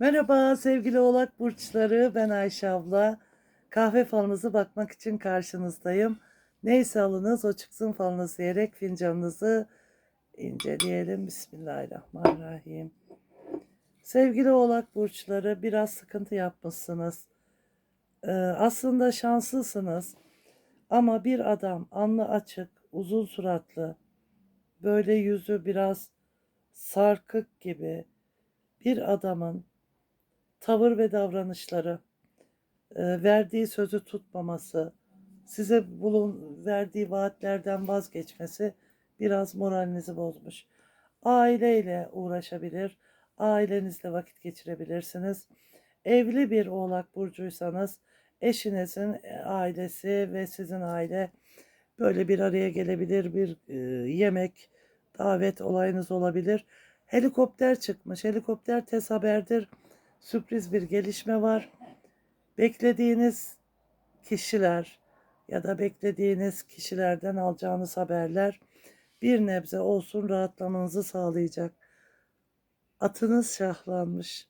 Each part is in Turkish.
Merhaba sevgili oğlak burçları ben Ayşe abla. Kahve falınızı bakmak için karşınızdayım. Neyse alınız o çıksın falınız diyerek fincanınızı inceleyelim. Bismillahirrahmanirrahim. Sevgili oğlak burçları biraz sıkıntı yapmışsınız. Ee, aslında şanslısınız. Ama bir adam alnı açık, uzun suratlı, böyle yüzü biraz sarkık gibi bir adamın tavır ve davranışları, e, verdiği sözü tutmaması, size bulun verdiği vaatlerden vazgeçmesi biraz moralinizi bozmuş. Aileyle uğraşabilir, ailenizle vakit geçirebilirsiniz. Evli bir oğlak burcuysanız eşinizin e, ailesi ve sizin aile böyle bir araya gelebilir, bir e, yemek, davet olayınız olabilir. Helikopter çıkmış. Helikopter tez haberdir sürpriz bir gelişme var. Beklediğiniz kişiler ya da beklediğiniz kişilerden alacağınız haberler bir nebze olsun rahatlamanızı sağlayacak. Atınız şahlanmış.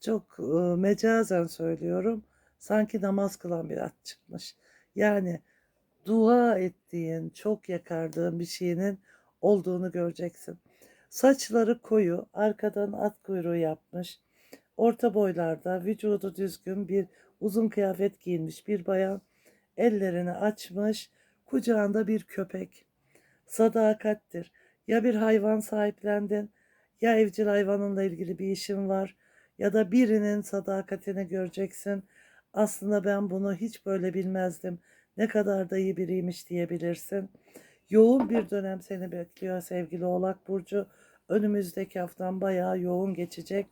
Çok e, mecazen söylüyorum. Sanki namaz kılan bir at çıkmış. Yani dua ettiğin, çok yakardığın bir şeyinin olduğunu göreceksin. Saçları koyu, arkadan at kuyruğu yapmış Orta boylarda, vücudu düzgün bir uzun kıyafet giyinmiş bir bayan ellerini açmış, kucağında bir köpek. Sadakattir. Ya bir hayvan sahiplendin, ya evcil hayvanınla ilgili bir işin var ya da birinin sadakatini göreceksin. Aslında ben bunu hiç böyle bilmezdim. Ne kadar da iyi biriymiş diyebilirsin. Yoğun bir dönem seni bekliyor sevgili Oğlak Burcu. Önümüzdeki haftan bayağı yoğun geçecek.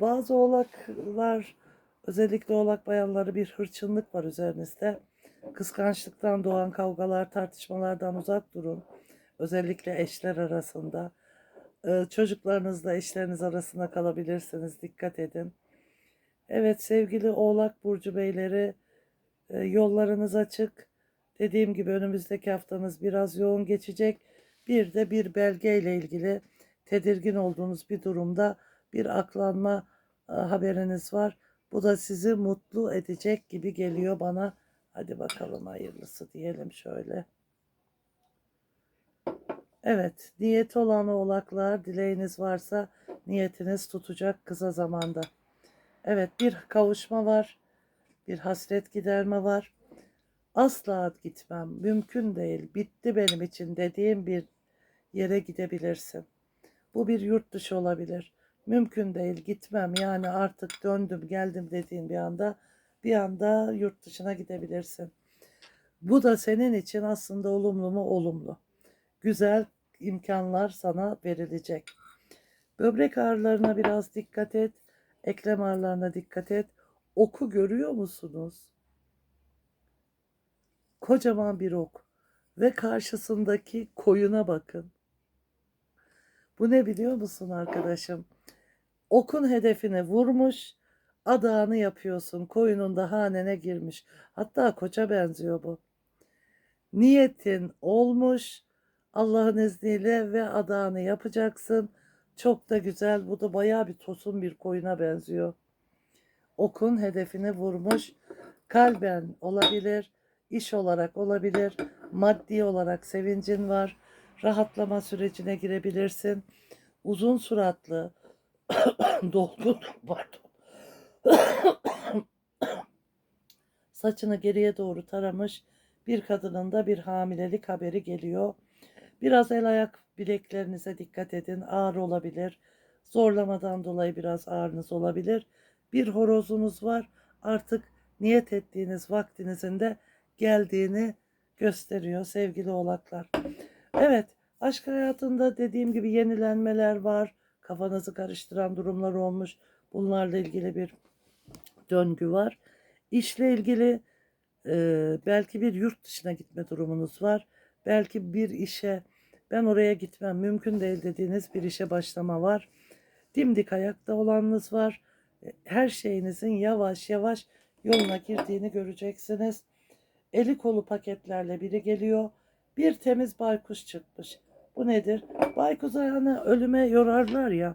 Bazı oğlaklar özellikle oğlak bayanları bir hırçınlık var üzerinizde. Kıskançlıktan doğan kavgalar, tartışmalardan uzak durun. Özellikle eşler arasında. Çocuklarınızla eşleriniz arasında kalabilirsiniz. Dikkat edin. Evet sevgili oğlak burcu beyleri yollarınız açık. Dediğim gibi önümüzdeki haftanız biraz yoğun geçecek. Bir de bir belge ile ilgili tedirgin olduğunuz bir durumda bir aklanma e, haberiniz var. Bu da sizi mutlu edecek gibi geliyor bana. Hadi bakalım hayırlısı diyelim şöyle. Evet, niyeti olan oğlaklar, dileğiniz varsa niyetiniz tutacak kısa zamanda. Evet, bir kavuşma var, bir hasret giderme var. Asla gitmem, mümkün değil, bitti benim için dediğim bir yere gidebilirsin. Bu bir yurt dışı olabilir mümkün değil gitmem yani artık döndüm geldim dediğin bir anda bir anda yurt dışına gidebilirsin. Bu da senin için aslında olumlu mu olumlu. Güzel imkanlar sana verilecek. Böbrek ağrılarına biraz dikkat et. Eklem ağrılarına dikkat et. Oku görüyor musunuz? Kocaman bir ok ve karşısındaki koyuna bakın. Bu ne biliyor musun arkadaşım? Okun hedefine vurmuş, adağını yapıyorsun. Koyunun da hanene girmiş. Hatta koça benziyor bu. Niyetin olmuş. Allah'ın izniyle ve adağını yapacaksın. Çok da güzel. Bu da baya bir tosun bir koyuna benziyor. Okun hedefini vurmuş. Kalben olabilir, iş olarak olabilir, maddi olarak sevincin var. Rahatlama sürecine girebilirsin. Uzun suratlı, dolgun pardon. Saçını geriye doğru taramış bir kadının da bir hamilelik haberi geliyor. Biraz el ayak bileklerinize dikkat edin. Ağır olabilir. Zorlamadan dolayı biraz ağrınız olabilir. Bir horozunuz var. Artık niyet ettiğiniz vaktinizin de geldiğini gösteriyor sevgili oğlaklar. Evet, aşk hayatında dediğim gibi yenilenmeler var kafanızı karıştıran durumlar olmuş. Bunlarla ilgili bir döngü var. İşle ilgili e, belki bir yurt dışına gitme durumunuz var. Belki bir işe ben oraya gitmem mümkün değil dediğiniz bir işe başlama var. Dimdik ayakta olanınız var. E, her şeyinizin yavaş yavaş yoluna girdiğini göreceksiniz. Eli kolu paketlerle biri geliyor. Bir temiz baykuş çıkmış. Bu nedir? Baykuş ayağını ölüme yorarlar ya.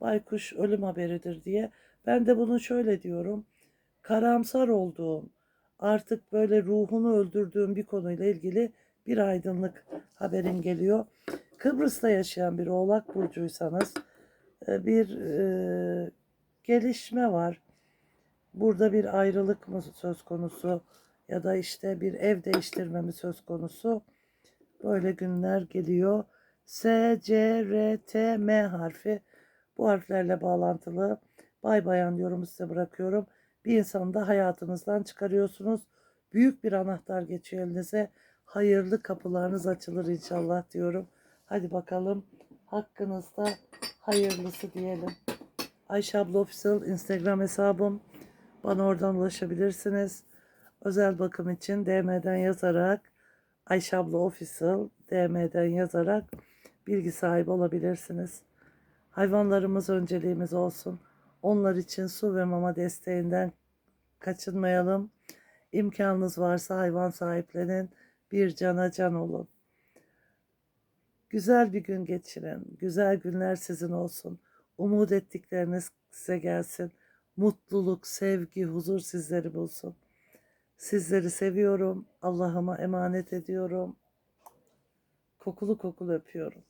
baykuş ölüm haberidir diye. Ben de bunu şöyle diyorum. Karamsar olduğum, artık böyle ruhunu öldürdüğüm bir konuyla ilgili bir aydınlık haberim geliyor. Kıbrıs'ta yaşayan bir oğlak burcuysanız e, bir e, gelişme var. Burada bir ayrılık mı söz konusu ya da işte bir ev değiştirme mi söz konusu? Böyle günler geliyor. S, C, R, T, M harfi bu harflerle bağlantılı bay bayan yorumu size bırakıyorum. Bir insanı da hayatınızdan çıkarıyorsunuz. Büyük bir anahtar geçiyor elinize. Hayırlı kapılarınız açılır inşallah diyorum. Hadi bakalım hakkınızda hayırlısı diyelim. Ayşe abla Official Instagram hesabım. Bana oradan ulaşabilirsiniz. Özel bakım için DM'den yazarak Ayşe abla Official DM'den yazarak bilgi sahibi olabilirsiniz. Hayvanlarımız önceliğimiz olsun. Onlar için su ve mama desteğinden kaçınmayalım. İmkanınız varsa hayvan sahiplenin. Bir cana can olun. Güzel bir gün geçirin. Güzel günler sizin olsun. Umut ettikleriniz size gelsin. Mutluluk, sevgi, huzur sizleri bulsun. Sizleri seviyorum. Allah'ıma emanet ediyorum. Kokulu kokulu öpüyorum.